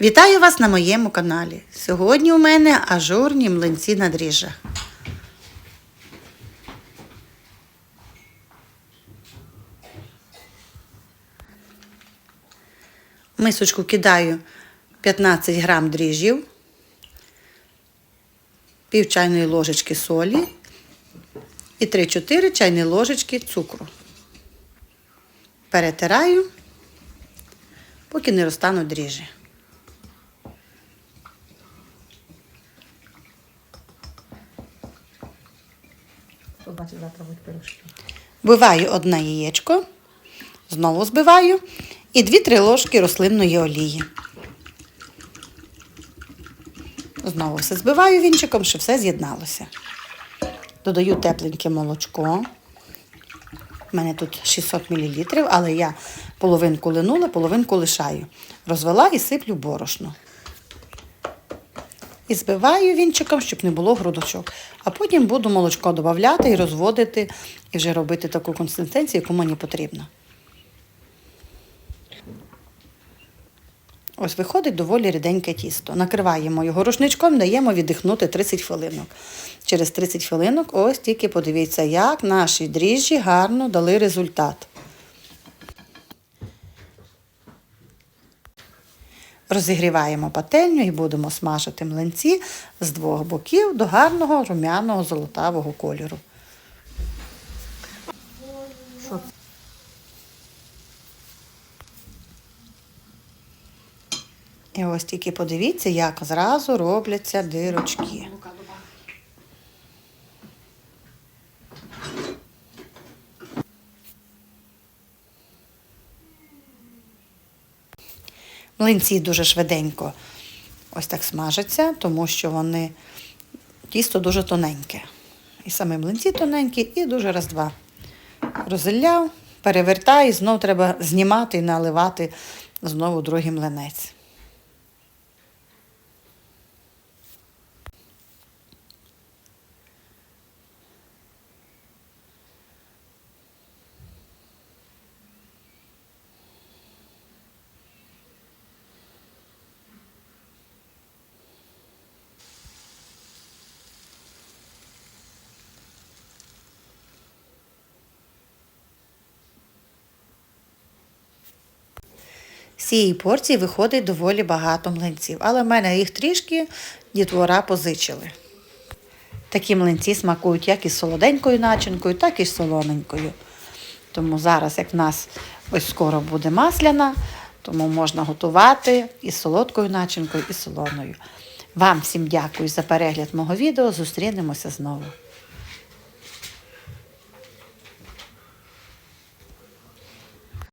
Вітаю вас на моєму каналі. Сьогодні у мене ажурні млинці на дріжджах. Мисочку кидаю 15 грам дріжджів, пів чайної ложечки солі і 3-4 чайні ложечки цукру. Перетираю, поки не розтануть дріжджі. Побачить завтра будуть пирожки. Вбиваю одне яєчко, знову збиваю і 2-3 ложки рослинної олії. Знову все збиваю вінчиком, щоб все з'єдналося. Додаю тепленьке молочко. У мене тут 600 мл, але я половинку линула, половинку лишаю. Розвела і сиплю борошно. І збиваю вінчиком, щоб не було грудочок. А потім буду молочко додавати і розводити, і вже робити таку консистенцію, яку мені потрібно. Ось виходить доволі ріденьке тісто. Накриваємо його рушничком, даємо віддихнути 30 хвилинок. Через 30 хвилинок ось тільки подивіться, як наші дріжджі гарно дали результат. Розігріваємо пательню і будемо смажити млинці з двох боків до гарного румяного золотавого кольору. І ось тільки подивіться, як зразу робляться дирочки. Млинці дуже швиденько ось так смажаться, тому що вони тісто дуже тоненьке. І саме млинці тоненькі, і дуже раз-два. Розілляв, перевертаю, і знов треба знімати і наливати знову другий млинець. Цієї порції виходить доволі багато млинців, але в мене їх трішки дітвора позичили. Такі млинці смакують як із солоденькою начинкою, так і з солоненькою. Тому зараз, як в нас ось скоро буде масляна, тому можна готувати із солодкою начинкою, і солоною. Вам всім дякую за перегляд мого відео. Зустрінемося знову.